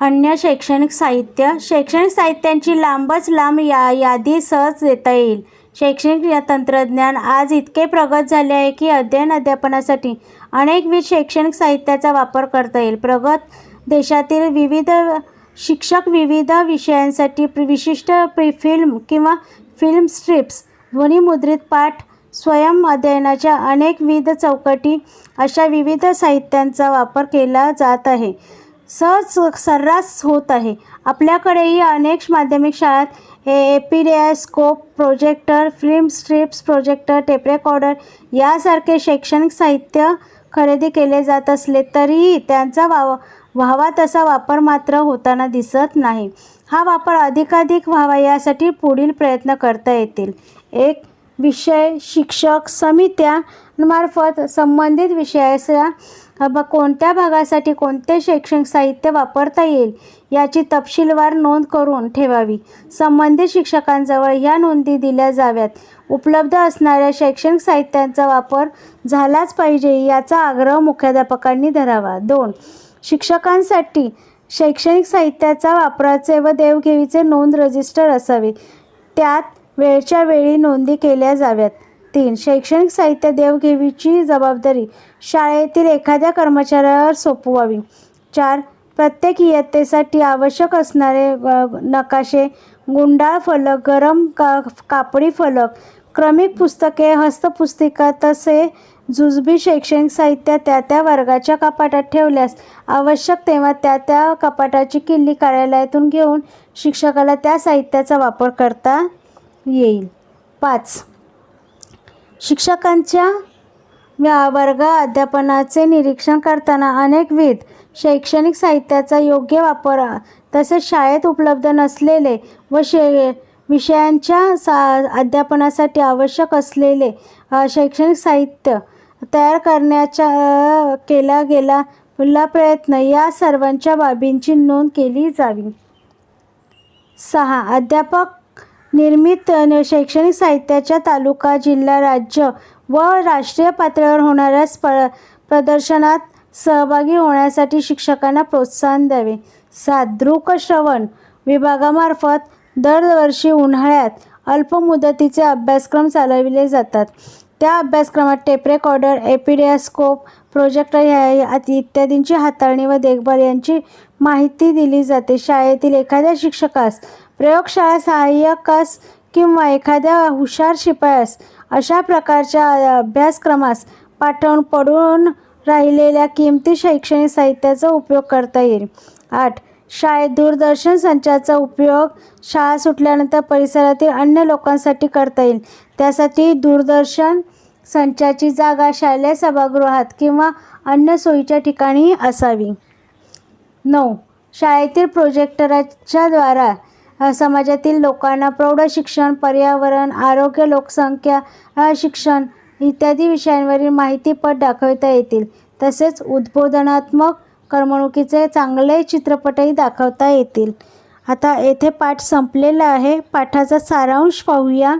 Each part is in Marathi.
अन्य शैक्षणिक साहित्य शैक्षणिक साहित्यांची लांबच लांब या यादी सहज देता येईल. शैक्षणिक या तंत्रज्ञान आज इतके प्रगत झाले आहे की अध्ययन अध्यापनासाठी अनेकविध शैक्षणिक साहित्याचा वापर करता येईल. प्रगत देशातील विविध शिक्षक विविध विषयांसाठी विशिष्ट प्री फिल्म किंवा फिल्म स्ट्रिप्स ध्वनिमुद्रित पाठ स्वयं अध्ययनाच्या अनेकविध चौकटी अशा विविध साहित्यांचा वापर केला जात आहे. सहज सर्रास होत आहे. आपल्याकडेही अनेक माध्यमिक शाळात episcope projector film strips projector tape recorder यासारखे शैक्षणिक साहित्य खरेदी केले जात असले तरीही त्यांचा वाव व्हावा तसा वापर मात्र होताना दिसत नाही. हा वापर अधिकाधिक व्हावा यासाठी पुढील प्रयत्न करता येतील. एक विषय शिक्षक समित्यांमार्फत संबंधित विषयाच्या ब- कोणत्या भागासाठी कोणते शैक्षणिक साहित्य वापरता येईल याची तपशीलवार नोंद करून ठेवावी. संबंधित शिक्षकांजवळ ह्या नोंदी दिल्या जाव्यात. उपलब्ध असणाऱ्या शैक्षणिक साहित्यांचा वापर झालाच पाहिजे याचा आग्रह मुख्याध्यापकांनी धरावा. दोन शिक्षकांसाठी शैक्षणिक साहित्याचा वापराचे व देवघेवीचे नोंद रजिस्टर असावे. त्यात वेळच्या वेळी नोंदी केल्या जाव्यात. तीन. शैक्षणिक साहित्य देवघेवीची जबाबदारी शाळेतील एखाद्या कर्मचाऱ्यावर सोपवावी. चार. प्रत्येक इयत्तेसाठी आवश्यक असणारे नकाशे गुंडाळ फलक गरम का कापडी फलक क्रमिक पुस्तके हस्तपुस्तिका तसे जुजबी शैक्षणिक साहित्य त्या त्या वर्गाच्या कपाटात ठेवल्यास आवश्यक तेव्हा त्या त्या कपाटाची किल्ली कार्यालयातून घेऊन शिक्षकाला त्या साहित्याचा वापर करता येईल. पाच. शिक्षकांच्या वर्ग अध्यापनाचे निरीक्षण करताना अनेकविध शैक्षणिक साहित्याचा योग्य वापर तसेच शाळेत उपलब्ध नसलेले व शे विषयांच्या सा अध्यापनासाठी आवश्यक असलेले शैक्षणिक साहित्य तयार करण्याच्या केला गेला ला प्रयत्न या सर्वांच्या बाबींची नोंद केली जावी. सहा. अध्यापक निर्मित शैक्षणिक साहित्याच्या तालुका जिल्हा राज्य व राष्ट्रीय पातळीवर होणाऱ्या स्प प्रदर्शनात सहभागी होण्यासाठी शिक्षकांना प्रोत्साहन द्यावे. सात दृकश्रवण विभागामार्फत दरवर्षी उन्हाळ्यात अल्पमुदतीचे अभ्यासक्रम चालविले जातात. त्या अभ्यासक्रमात टेप रेकॉर्डर एपिडियास्कोप प्रोजेक्टर ह्या इत्यादींची हाताळणी व देखभाल यांची माहिती दिली जाते. शाळेतील एखाद्या शिक्षकास प्रयोगशाळा सहाय्यकास किंवा एखाद्या हुशार शिपायास अशा प्रकारच्या अभ्यासक्रमास पाठवून पडून राहिलेल्या किमती शैक्षणिक साहित्याचा उपयोग करता येईल. आठ. शाळेत दूरदर्शन संचाचा उपयोग शाळा सुटल्यानंतर परिसरातील अन्य लोकांसाठी करता येईल. त्यासाठी दूरदर्शन संचाची जागा शालेय सभागृहात किंवा अन्य सोयीच्या ठिकाणी असावी. नऊ. शाळेतील प्रोजेक्टरच्या द्वारा समाजातील लोकांना प्रौढ शिक्षण पर्यावरण आरोग्य लोकसंख्या शिक्षण इत्यादी विषयांवरील माहितीपट दाखवता येतील. तसेच उद्बोधनात्मक करमणुकीचे चांगले चित्रपटही दाखवता येतील. आता येथे पाठ संपलेला आहे. पाठाचा सारांश पाहूया.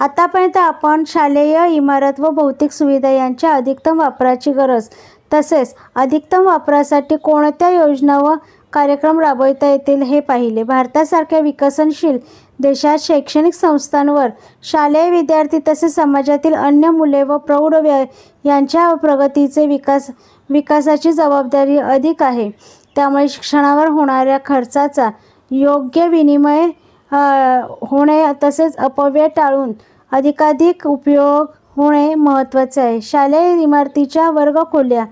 आतापर्यंत आपण शालेय इमारत व भौतिक सुविधा यांच्या अधिकतम वापराची गरज तसेच अधिकतम वापरासाठी कोणत्या योजना व कार्यक्रम राबवता येतील हे पाहिले. भारतासारख्या विकसनशील देशात शैक्षणिक संस्थांवर शालेय विद्यार्थी तसेच समाजातील अन्य मुले व प्रौढ व्य यांच्या प्रगतीचे विकास विकासाची जबाबदारी अधिक आहे. त्यामुळे शिक्षणावर होणाऱ्या खर्चाचा योग्य विनिमय होणे तसेच अपव्यय टाळून अधिकाधिक उपयोग होणे महत्त्वाचे आहे. शालेय इमारतीच्या वर्गखोल्या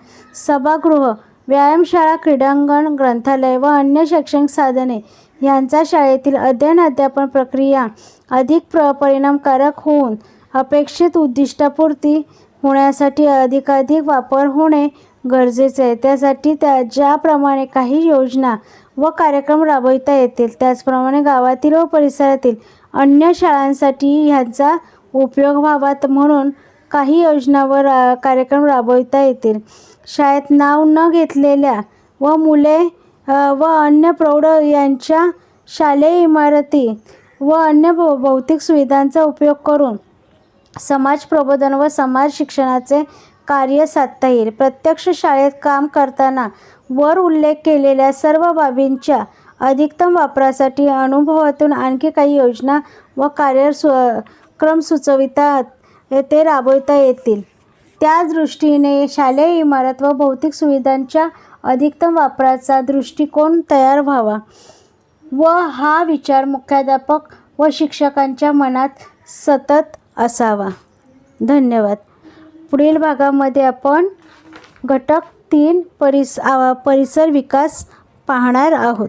सभागृह व्यायामशाळा क्रीडांगण ग्रंथालय व अन्य शैक्षणिक साधने यांचा शाळेतील अध्ययन अध्यापन प्रक्रिया अधिक प्र परिणामकारक होऊन अपेक्षित उद्दिष्टापूर्ती होण्यासाठी अधिकाधिक वापर होणे गरजेचे आहे. त्यासाठी त्या ज्याप्रमाणे काही योजना व कार्यक्रम राबविता येतील त्याचप्रमाणे गावातील व परिसरातील अन्य शाळांसाठी ह्यांचा उपयोग व्हावा म्हणून काही योजनावर रा कार्यक्रम राबविता येतील. शाळेत नाव न घेतलेल्या व मुले व अन्य प्रौढ यांच्या शालेय इमारती व अन्य भौ भौतिक सुविधांचा उपयोग करून समाज प्रबोधन व समाज शिक्षणाचे कार्य साधता येईल. प्रत्यक्ष शाळेत काम करताना वर उल्लेख केलेल्या सर्व बाबींच्या अधिकतम वापरासाठी अनुभवातून आणखी काही योजना व कार्य सु क्रम सुचवितात येथे राबविता येतील. त्या दृष्टीने शालेय इमारत व भौतिक सुविधांच्या अधिकतम वापराचा दृष्टिकोन तयार व्हावा व हा विचार मुख्याध्यापक व शिक्षकांच्या मनात सतत असावा. धन्यवाद. पुढील भागामध्ये आपण घटक तीन परिस आ- परिसर विकास पाहणार आहोत.